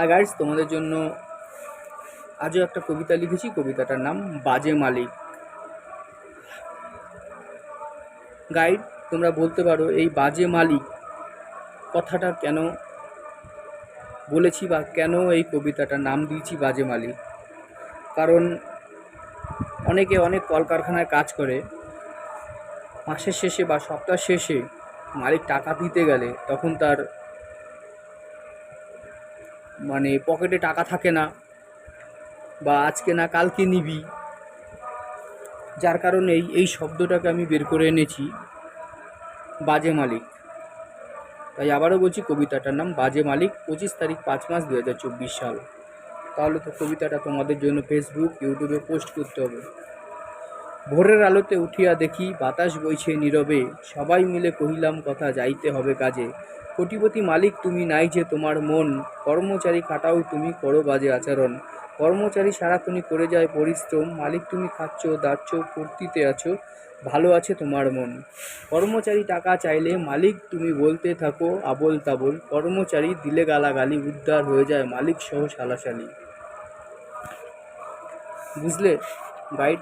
আর guys তোমাদের জন্য আজও একটা কবিতা লিখেছি, কবিতাটার নাম বাজে মালিক। গাইড তোমরা বলতে পারো, এই বাজে মালিক কথাটা কেন বলেছি বা কেন এই কবিতাটার নাম দিয়েছি বাজে মালিক? কারণ অনেকে অনেক কলকারখানায় কাজ করে, মাসের শেষে বা সপ্তাহ শেষে মালিক টাকা দিতে গেলে তখন তার মানে পকেটে টাকা থাকে না বা আজকে না কালকে নিবি, যার কারণে এই এই শব্দটাকে আমি বের করে এনেছি বাজে মালিক। তাই আবারও বলছি, কবিতাটার নাম বাজে মালিক, পঁচিশ তারিখ পাঁচ মাস দু হাজার চব্বিশ সাল। তাহলে তো কবিতাটা তোমাদের জন্য ফেসবুক ইউটিউবে পোস্ট করতে হবে। ভোরের আলোতে উঠিয়া দেখি বাতাস বইছে নীরবে, সবাই মিলে কহিলাম, কথা যাইতে হবে কাজে। কোটিপতি মালিক তুমি নাই যে তোমার মন। কর্মচারী খাটাও তুমি করো বাজে আচরণ। কর্মচারী সারাক্ষণই করে যায় পরিশ্রম। মালিক তুমি খাচ্ছ, দাচ্ছ, ফুর্তিতে আছো, ভালো আছে তোমার মন। কর্মচারী টাকা চাইলে মালিক তুমি বলতে থাকো আবল তাবল কর্মচারী দিলে গালাগালি, উদ্ধার হয়ে যায় মালিক সহ সালাসালি বুঝলে? গাইড